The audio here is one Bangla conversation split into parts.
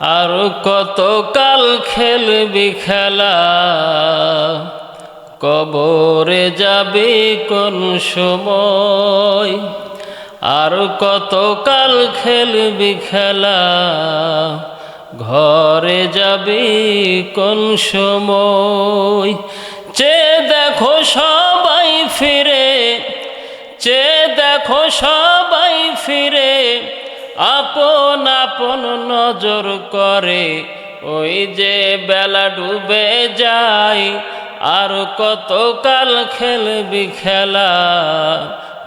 আর কতকাল খেলবি খেলা? কবরে যাবে কোন সময়? আর কত কতকাল খেলবি খেলা? ঘরে যাবি কোন সময়? চে দেখো সবাই ফিরে চে দেখো সবাই ফিরে। আপন আপন নজর করে, ওই যে বেলা ডুবে যায়, আর কতকাল খেলবি খেলা,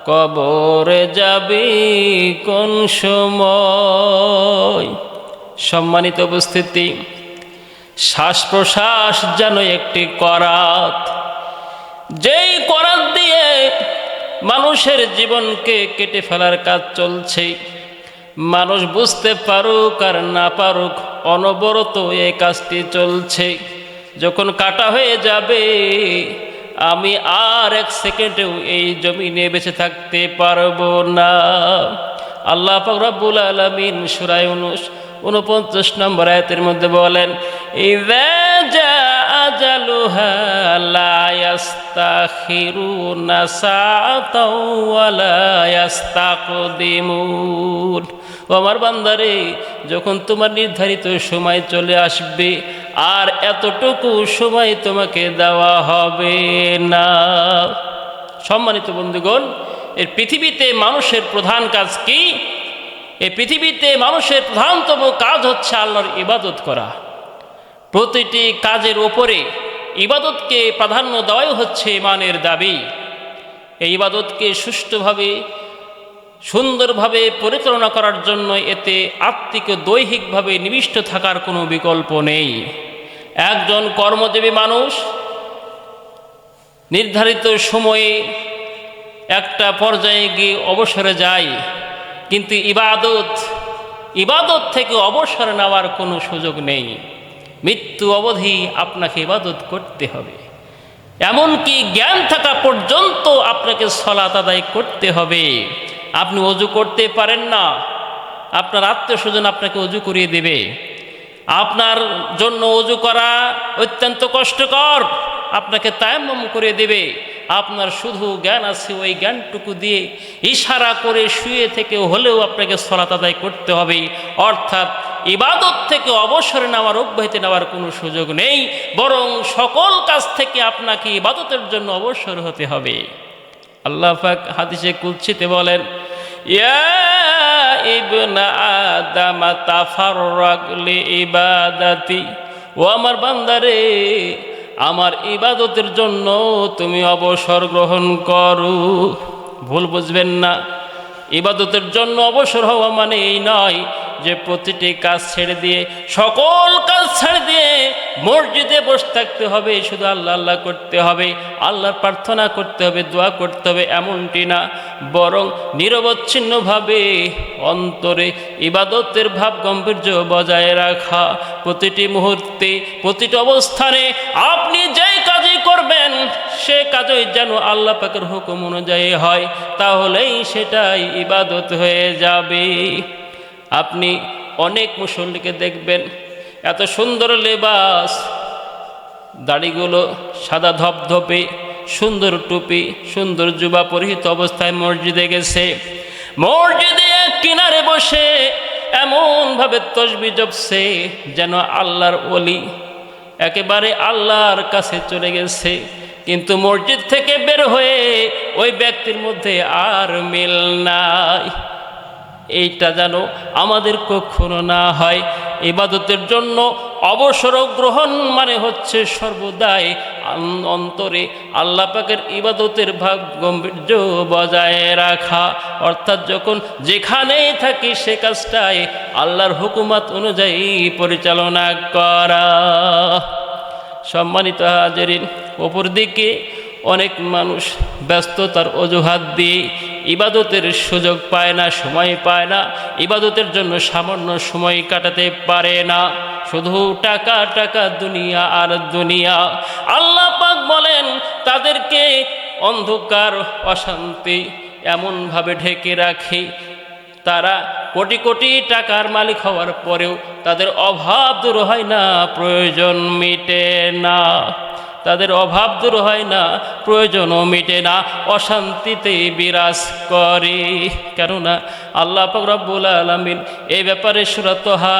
কবরে যাবি কোন সময়? সম্মানিত উপস্থিতি শ্বাস প্রশ্বাস যেন একটি করাত। যেই করাত দিয়ে মানুষের জীবনকে কেটে ফেলার কাজ চলছে মানুষ বুঝতে পারুক আর না পারুক, অনবরত এই কাজটি চলছে। যখন কাটা হয়ে যাবে, আমি আর এক সেকেন্ডেও এই জমিনে বেঁচে থাকতে পারব না। আল্লাহ রব্বুল আলমিন সুরায় উনুস উনপঞ্চাশ নম্বর আয়তের মধ্যে বলেন ইদা জা ও আমার বান্দারে, যখন তোমার নির্ধারিত সময় চলে আসবে, আর এতটুকু সময় তোমাকে দেওয়া হবে না। সম্মানিত বন্ধুগণ এর পৃথিবীতে মানুষের প্রধান কাজ কি? এই পৃথিবীতে মানুষের প্রধানতম কাজ হচ্ছে আল্লাহর ইবাদত করা। প্রতিটি কাজের ওপরে ইবাদতকে প্রাধান্য দেওয়াই হচ্ছে ইমানের দাবি। এই ইবাদতকে সুষ্ঠুভাবে সুন্দরভাবে পরিচালনা করার জন্য এতে আত্মিক দৈহিকভাবে নিবিষ্ট থাকার কোনো বিকল্প নেই। একজন কর্মজীবী মানুষ নির্ধারিত সময়ে একটা পর্যায়ে গিয়ে অবসরে যায়, কিন্তু ইবাদত ইবাদত থেকে অবসর নেওয়ার কোনো সুযোগ নেই। মৃত্যু অবধি আপনাকে ইবাদত করতে হবে। এমনকি জ্ঞান থাকা পর্যন্ত আপনাকে সলাত আদায় করতে হবে। আপনি অজু করতে পারেন না। আপনার আত্মীয় স্বজন আপনাকে অজু করিয়ে দেবে। আপনার জন্য অজু করা অত্যন্ত কষ্টকর। আপনাকে তায়াম্মম করে দেবে। আপনার শুধু জ্ঞান আছে, ওই জ্ঞানটুকু দিয়ে ইশারা করে শুয়ে থেকে হলেও আপনাকে সলাত আদায় করতে হবে। অর্থাৎ ইবাদত থেকে অবসরে নেওয়ার, অব্যাহতি নেওয়ার কোনো সুযোগ নেই। বরং সকল কাজ থেকে আপনাকে ইবাদতের জন্য অবসর হতে হবে। আল্লাহ হাদিসে কুচ্ছিতে বলেন ও আমার বান্দারে, আমার ইবাদতের জন্য তুমি অবসর গ্রহণ করো। ভুল বুঝবেন না। ইবাদতের জন্য অবসর হওয়া মানে এই নয় যে প্রতিটি কাজ ছেড়ে দিয়ে, সকল কাজ ছেড়ে দিয়ে মসজিদে বসে থাকতে হবে, শুধু আল্লাহ আল্লাহ করতে হবে, আল্লাহর প্রার্থনা করতে হবে, দোয়া করতে হবে, এমনটি না। বরং নিরবচ্ছিন্নভাবে অন্তরে ইবাদতের ভাব গাম্ভীর্য বজায় রাখা। প্রতিটি মুহূর্তে, প্রতিটি অবস্থানে আপনি যেই কাজই করবেন, সে কাজই যেন আল্লাহ পাকের হুকুম অনুযায়ী হয়, তাহলেই সেটাই ইবাদত হয়ে যাবে। আপনি অনেক মুসল্লিকে দেখবেন, এত সুন্দর লেবাস, দাড়িগুলো সাদা ধপধপে সুন্দর টুপি, সুন্দর যুবা পরিহিত অবস্থায় মসজিদে গেছে। মসজিদে কিনারে বসে এমনভাবে তসবি জপছে যেন আল্লাহর অলি একেবারে আল্লাহর কাছে চলে গেছে। কিন্তু মসজিদ থেকে বের হয়ে ওই ব্যক্তির মধ্যে আর মিল নাই। এইটা যেন আমাদের কখনো না হয়। ইবাদতের জন্য অবসর গ্রহণ মানে হচ্ছে সর্বদাই অন্তরে আল্লাহ পাকের ইবাদতের ভাব গম্ভীর্য বজায় রাখা। অর্থাৎ যখন যেখানেই থাকি সে কাজটাই আল্লাহর হুকুমাত অনুযায়ী পরিচালনা করা। সম্মানিত হাজারিন, অপরদিকে অনেক মানুষ ব্যস্ততার অজুহাত দিয়ে ইবাদতের সুযোগ পায় না, সময় পায় না, ইবাদতের জন্য সামান্য সময় কাটাতে পারে না। শুধু টাকা টাকা দুনিয়া আর দুনিয়া। আল্লাহ পাক বলেন, তাদেরকে অন্ধকার, অশান্তি এমনভাবে ঢেকে রাখে। তারা কোটি কোটি টাকার মালিক হওয়ার পরেও তাদের অভাব দূর হয় না, প্রয়োজন মিটে না। তাদের অভাব দূর হয় না প্রয়োজনও মিটে না, অশান্তিতে বিরাজ করে। কেননা আল্লাহ রব্বুল আলমিন এই ব্যাপারে সুরতহা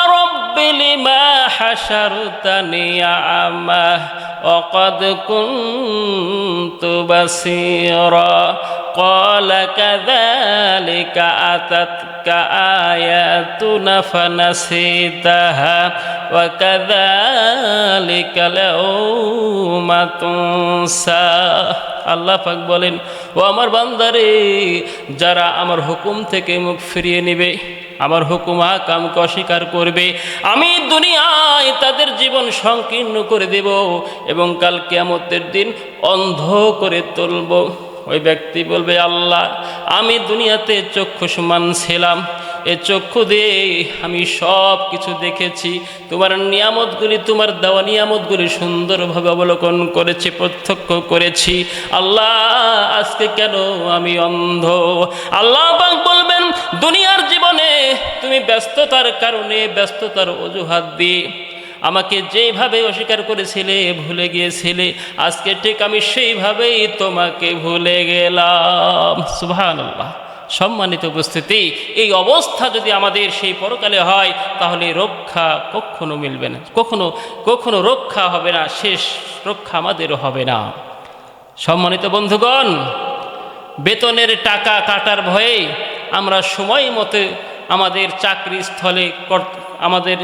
رب لما حشرتني أعمى وقد كنت بصيرا قال كذلك أتتك آياتنا فنسيتها وكذلك اليوم تنسى আল্লাহ পাক বলেন ও আমার বান্দারে যারা আমার হুকুম থেকে মুখ ফিরিয়ে নেবে আমার হুকুমা কামকে অস্বীকার করবে। আমি দুনিয়ায় তাদের জীবন সংকীর্ণ করে দেব এবং কাল কেয়ামতের দিন অন্ধ করে তুলব। ওই ব্যক্তি বলবে, আল্লাহ, আমি দুনিয়াতে চক্ষু সমান ছিলাম। এ চক্ষু দিয়ে আমি সব কিছু দেখেছি। তোমার নিয়ামতগুলি, তোমার দেওয়া নিয়ামতগুলি সুন্দরভাবে অবলোকন করেছি, প্রত্যক্ষ করেছি। আল্লাহ, আজকে কেন আমি অন্ধ? আল্লাহ বলবেন, দুনিয়ার জীবনে তুমি ব্যস্ততার কারণে ব্যস্ততার অজুহাত দিয়ে আমাকে যেইভাবে অস্বীকার করেছিলে, ভুলে গিয়েছিলে, আজকে ঠিক আমি সেইভাবেই তোমাকে ভুলে গেলাম। সুহান আল্লাহ সম্মানিত উপস্থিতি, এই অবস্থা যদি আমাদের সেই পরকালে হয়, তাহলে রক্ষা কখনো মিলবে না। কখনো কখনো রক্ষা হবে না, শেষ রক্ষা আমাদেরও হবে না। সম্মানিত বন্ধুগণ, বেতনের টাকা কাটার ভয়ে আমরা সময় মতো আমাদের চাকরি স্থলে আমাদের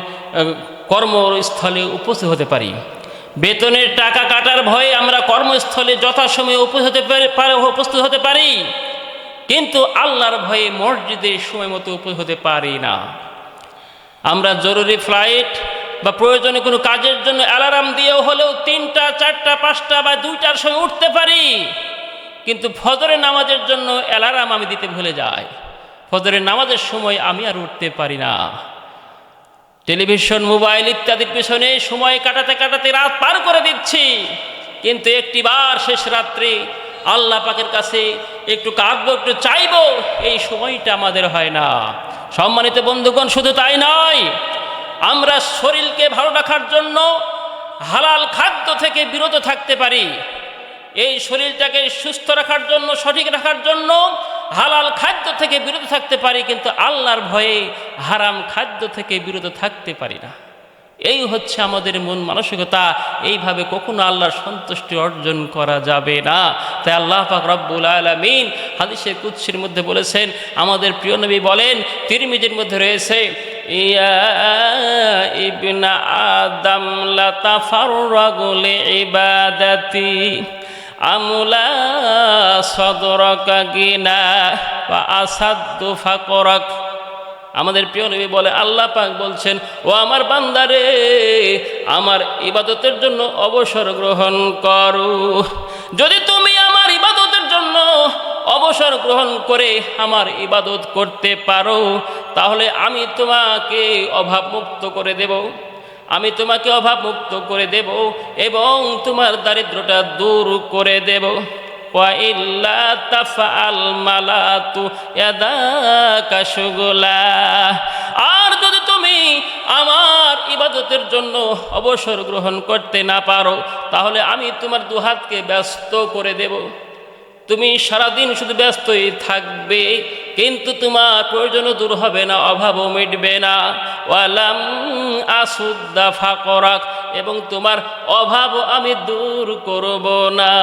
কর্মস্থলে উপস্থিত হতে পারি। বেতনের টাকা কাটার ভয়ে আমরা কর্মস্থলে যথাসময়ে উপস্থিত হতে উপস্থিত হতে পারি। কিন্তু আল্লাহর ভয়ে মসজিদে সময় মতো হতে পারি না। আমরা জরুরি ফ্লাইট বা প্রয়োজনে কোনো কাজের জন্য অ্যালার্ম দিয়েও হলেও তিনটা, চারটা, পাঁচটা বা দুইটার সময় উঠতে পারি। কিন্তু ফজরের নামাজের জন্য অ্যালার্ম আমি দিতে ভুলে যাই। ফজরের নামাজের সময় আমি আর উঠতে পারি না। টেলিভিশন, মোবাইল ইত্যাদির পেছনে সময় কাটাতে কাটাতে রাত পার করে দিচ্ছি। কিন্তু একটি বার শেষ রাত্রি আল্লাহ পাকের কাছে একটু কাঁদবো একটু চাইব, এই সময়টা আমাদের হয় না। সম্মানিত বন্ধুগণ, শুধু তাই নয়, আমরা শরীরকে ভালো রাখার জন্য হালাল খাদ্য থেকে বিরত থাকতে পারি। এই শরীরটাকে সুস্থ রাখার জন্য, সঠিক রাখার জন্য হালাল খাদ্য থেকে বিরত থাকতে পারি, কিন্তু আল্লাহর ভয়ে হারাম খাদ্য থেকে বিরত থাকতে পারি না। এই হচ্ছে আমাদের মন মানসিকতা। এইভাবে কখনো আল্লাহর সন্তুষ্টি অর্জন করা যাবে না। তাই আল্লাহ পাক রব্বুল আলমিন হাদিসে কুৎসির মধ্যে বলেছেন, আমাদের প্রিয় নবী বলেন, তিরমিজির মধ্যে রয়েছে ইবাদাতি আমুলা সদরক গিনা বা আসাদ্দু ফাকরক। আমাদের প্রিয় নবী বলে, আল্লাহ পাক বলছেন, ও আমার বান্দারে, আমার ইবাদতের জন্য অবসর গ্রহণ করো। যদি তুমি আমার ইবাদতের জন্য অবসর গ্রহণ করে আমার ইবাদত করতে পারো, তাহলে আমি তোমাকে অভাবমুক্ত করে দেব। আমি তোমাকে অভাব মুক্ত করে দেব এবং তোমার দারিদ্রটা দূর করে দেব। আর যদি তুমি আমার ইবাদতের জন্য অবসর গ্রহণ করতে না পারো, তাহলে আমি তোমার দুহাতকে ব্যস্ত করে দেব। তুমি সারাদিন শুধু ব্যস্তই থাকবে, কিন্তু তোমার প্রয়োজনও দূর হবে না, অভাবও মিটবে না। ওয়ালাম আসুদ্দা ফাকরাক এবং তোমার অভাব আমি দূর করব না।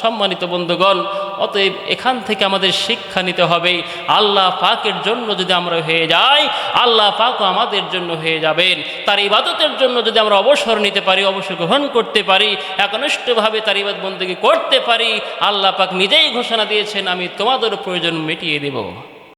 সম্মানিত বন্ধুগণ, অতএব এখান থেকে আমাদের শিক্ষা নিতে হবে, আল্লাহ পাকের জন্য যদি আমরা হয়ে যাই, আল্লাহ পাকও আমাদের জন্য হয়ে যাবেন। তার ইবাদতের জন্য যদি আমরা অবসর নিতে পারি, অবসর গ্রহণ করতে পারি, একনিষ্ঠভাবে তার ইবাদ বন্দী করতে পারি, আল্লাহ পাক নিজেই ঘোষণা দিয়েছেন, আমি তোমাদের প্রয়োজন মিটিয়ে দেব।